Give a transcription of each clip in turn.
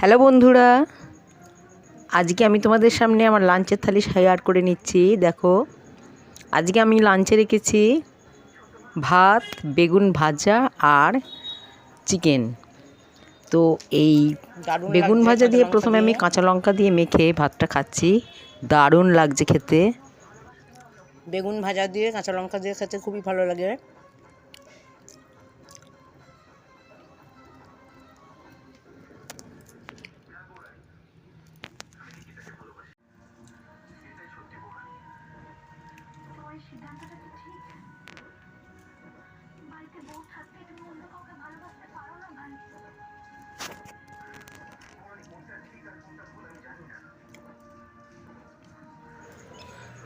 Hello বন্ধুরা আজকে আমি তোমাদের সামনে আমার লাঞ্চের থালি শেয়ার করে নিচ্ছি দেখো। আজকে আমি লাঞ্চে রেখেছি ভাত বেগুন ভাজা আর চিকেন। তো এই বেগুন ভাজা দিয়ে প্রথমে আমি কাঁচা লঙ্কা দিয়ে মেখে ভাতটা খাচ্ছি। দারুণ লাগছে খেতে। বেগুন ভাজা দিয়ে কাঁচা লঙ্কা দিয়ে খেতে খুবই ভালো লাগে।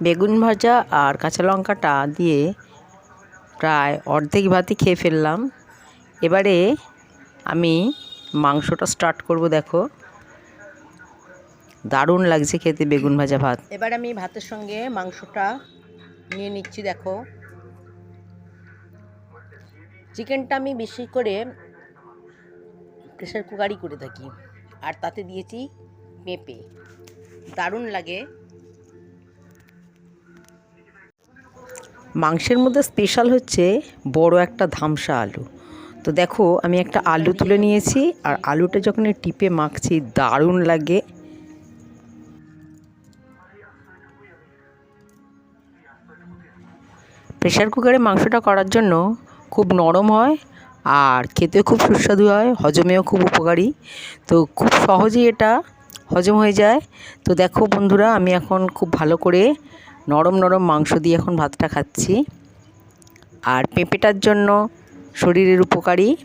বেগুন ভাজা আর কাঁচা লঙ্কাটা দিয়ে প্রায় অর্ধেক ভাতই খেয়ে ফেললাম। এবারে আমি মাংসটা স্টার্ট করব, দেখো। দারুণ লাগছে খেতে বেগুন ভাজা ভাত। এবার আমি ভাতের সঙ্গে মাংসটা নিয়ে নিচ্ছি, দেখো। চিকেনটা আমি বেশি করে প্রেশার কুকারই করে থাকি। আর তাতে দিয়েছি পেঁপে দারুণ লাগে। মাংসের মধ্যে স্পেশাল হচ্ছে বড় একটা ধামসা আলু। তো দেখো, আমি একটা আলু তুলে নিয়েছি, আর আলুটা যখন টিপে মাখছি, দারুণ লাগে। প্রেশার কুকারে মাংসটা করার জন্য খুব নরম হয়, আর খেতেও খুব সুস্বাদু হয়, হজমেও খুব উপকারী। তো খুব সহজেই এটা হজম হয়ে যায়। তো দেখো বন্ধুরা, আমি এখন খুব ভালো করে নরম নরম মাংস দিয়ে এখন ভাতটা খাচ্ছি। আর পেঁপেটার জন্য শরীরের উপকারী।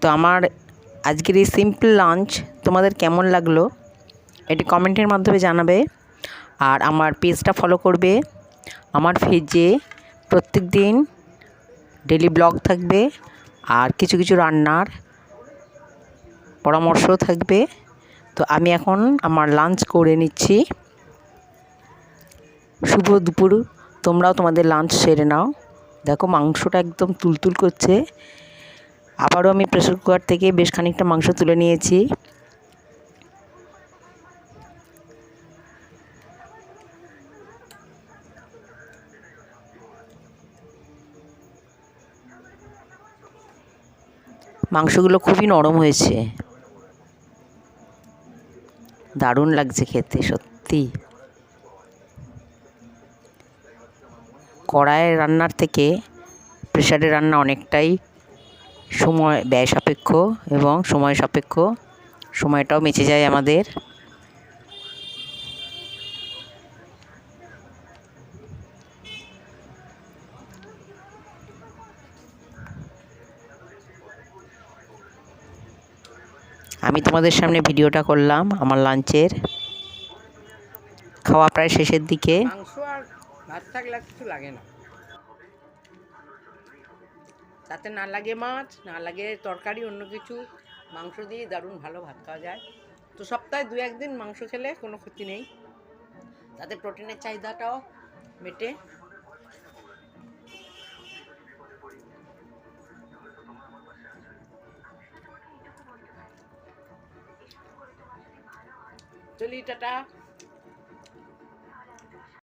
তো আমার আজকের এই সিম্পল লাঞ্চ তোমাদের কেমন লাগল? এটি কমেন্টের মাধ্যমে জানাবে। আর আমার পেজটা ফলো করবে। আমার পেজে প্রত্যেক দিন ডেলি ব্লগ থাকবে। আর কিছু কিছু রান্নার পরামর্শও থাকবে। তো আমি এখন আমার লাঞ্চ করে নিচ্ছি। শুভ দুপুর। তোমরাও তোমাদের লাঞ্চ সেরে নাও। দেখো মাংসটা একদম তুলতুল করছে। আবারও আমি প্রেসার কুকার থেকে বেশ খানিকটা মাংস তুলে নিয়েছি। মাংসগুলো খুবই নরম হয়েছে। দারুণ লাগছে খেতে সত্যি কড়াইয়ের রান্নার থেকে প্রেশারে রান্না অনেকটাই সময় ব্যয় সাপেক্ষ এবং সময় সাপেক্ষ। সময়টাও মেচে যায় আমাদের। আমি তোমাদের সামনে ভিডিওটা করলাম আমার লাঞ্চের। খাওয়া প্রায় শেষের দিকে। কিছু লাগে না। তাতে না লাগে মাছ, না লাগে তরকারি, অন্য কিছু। মাংস দিয়ে দারুণ ভালো ভাত খাওয়া যায়। তো সপ্তাহে দু একদিন মাংস খেলে কোনো ক্ষতি নেই। তাতে প্রোটিনের চাহিদাটাও মেটে। চলি টাটা।